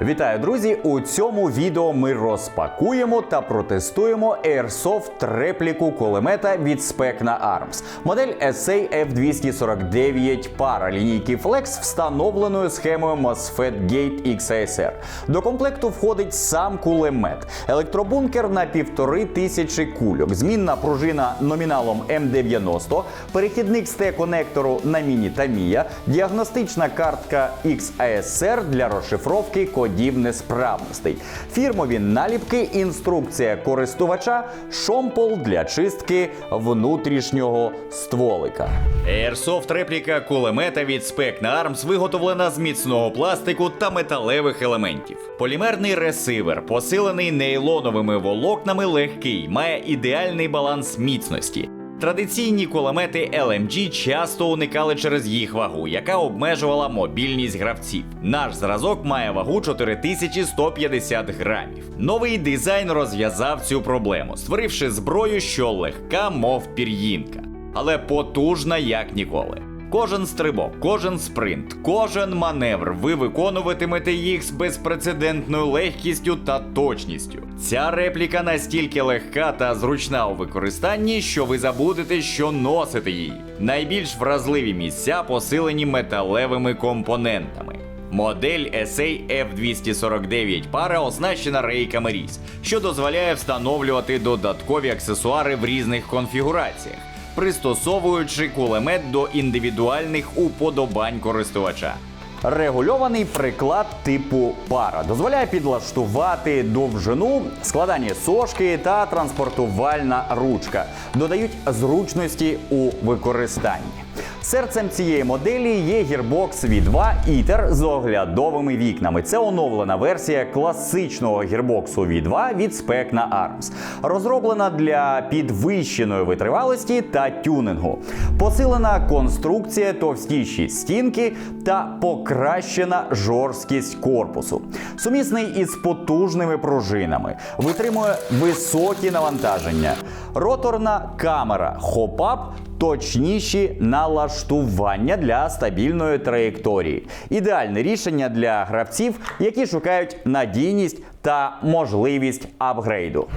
Вітаю, друзі! У цьому відео ми розпакуємо та протестуємо Airsoft репліку кулемета від Specna Arms. Модель SA F249 пара лінійки Flex встановленою схемою MOSFET Gate XASR. До комплекту входить сам кулемет, електробункер на півтори тисячі кульок, змінна пружина номіналом М90, перехідник з Т-конектору на міні Tamiya, діагностична картка XASR для розшифровки кодів несправностей, фірмові наліпки, інструкція користувача, шомпол для чистки внутрішнього стволика. Airsoft репліка кулемета від Specna Arms виготовлена з міцного пластику та металевих елементів. Полімерний ресивер, посилений нейлоновими волокнами, легкий, має ідеальний баланс міцності. Традиційні кулемети LMG часто уникали через їх вагу, яка обмежувала мобільність гравців. Наш зразок має вагу 4150 грамів. Новий дизайн розв'язав цю проблему, створивши зброю, що легка, мов пір'їнка, але потужна як ніколи. Кожен стрибок, кожен спринт, кожен маневр ви виконуватимете їх з безпрецедентною легкістю та точністю. Ця репліка настільки легка та зручна у використанні, що ви забудете, що носите її. Найбільш вразливі місця посилені металевими компонентами. Модель SA F249 пара оснащена рейками RIS, що дозволяє встановлювати додаткові аксесуари в різних конфігураціях пристосовуючи кулемет до індивідуальних уподобань користувача. Регульований приклад типу пара дозволяє підлаштувати довжину, складання сошки та транспортувальна ручка. Додають зручності у використанні. Серцем цієї моделі є гірбокс V2 ITER з оглядовими вікнами. Це оновлена версія класичного гірбоксу V2 від Specna Arms, розроблена для підвищеної витривалості та тюнингу. Посилена конструкція, товстіші стінки та покращена жорсткість корпусу. Сумісний із потужними пружинами, витримує високі навантаження. Роторна камера хоп-ап точніші налаштування для стабільної траєкторії. Ідеальне рішення для гравців, які шукають надійність та можливість апгрейду.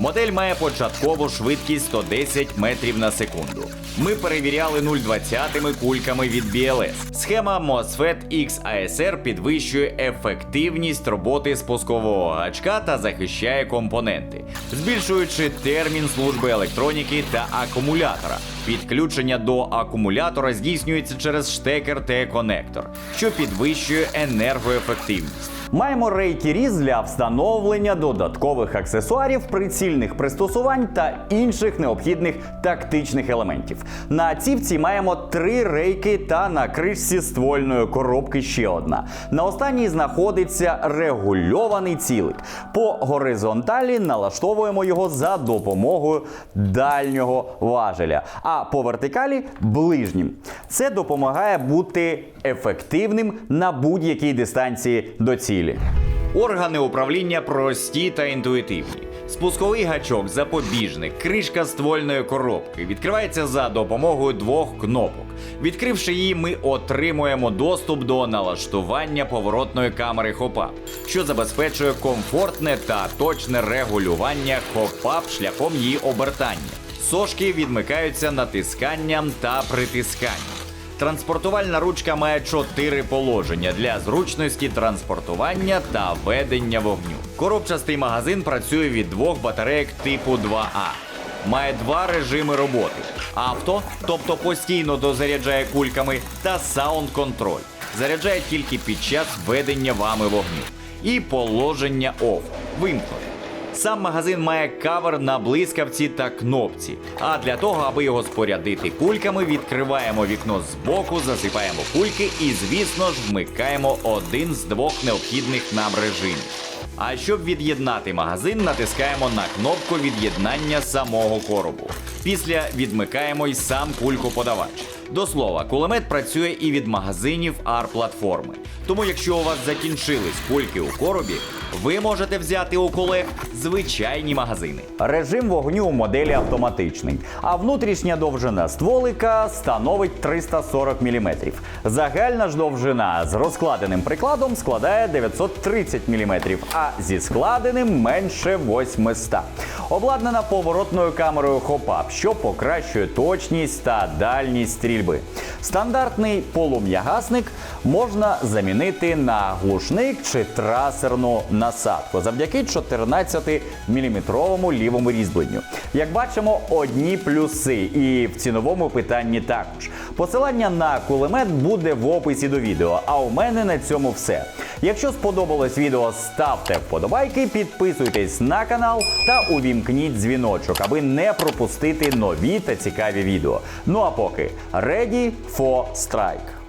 Модель має початкову швидкість 110 метрів на секунду. Ми перевіряли 0,20 кульками від BLS. Схема MOSFET XASR підвищує ефективність роботи спускового гачка та захищає компоненти, збільшуючи термін служби електроніки та акумулятора. Підключення до акумулятора здійснюється через штекер Т-конектор, що підвищує енергоефективність. Маємо рейки різ для встановлення додаткових аксесуарів, прицільних пристосувань та інших необхідних тактичних елементів. На цівці маємо три рейки та на кришці ствольної коробки ще одна. На останній знаходиться регульований цілик. По горизонталі налаштовуємо його за допомогою дальнього важеля, а по вертикалі ближнім. Це допомагає бути ефективним на будь-якій дистанції до цілі. Органи управління прості та інтуїтивні. Спусковий гачок, запобіжник, кришка ствольної коробки відкривається за допомогою двох кнопок. Відкривши її, ми отримуємо доступ до налаштування поворотної камери хопап, що забезпечує комфортне та точне регулювання хопап шляхом її обертання. Сошки відмикаються натисканням та притисканням. Транспортувальна ручка має чотири положення для зручності транспортування та ведення вогню. Коробчастий магазин працює від двох батарейок типу 2А. Має два режими роботи: авто, тобто постійно дозаряджає кульками, та саунд контроль. Заряджає тільки під час ведення вами вогню. І положення OFF – вимкнути. Сам магазин має кавер на блискавці та кнопці. А для того, аби його спорядити кульками, відкриваємо вікно збоку, засипаємо кульки і, звісно ж, вмикаємо один з двох необхідних нам режимів. А щоб від'єднати магазин, натискаємо на кнопку від'єднання самого коробу. Після відмикаємо й сам кулькоподавач. До слова, кулемет працює і від магазинів AR-платформи. Тому, якщо у вас закінчились кульки у коробі, ви можете взяти у колег звичайні магазини. Режим вогню у моделі автоматичний, а внутрішня довжина стволика становить 340 мм. Загальна ж довжина з розкладеним прикладом складає 930 мм, а зі складеним менше 800. Обладнана поворотною камерою хопап, що покращує точність та дальність стрільби. Стандартний полум'ягасник можна замінити на глушник чи трасерну насадку завдяки 14-мм лівому різьбленню. Як бачимо, одні плюси, і в ціновому питанні також. Посилання на кулемет буде в описі до відео. А у мене на цьому все. Якщо сподобалось відео, ставте вподобайки, підписуйтесь на канал та увімкніть дзвіночок, аби не пропустити нові та цікаві відео. Ну а поки ready for strike!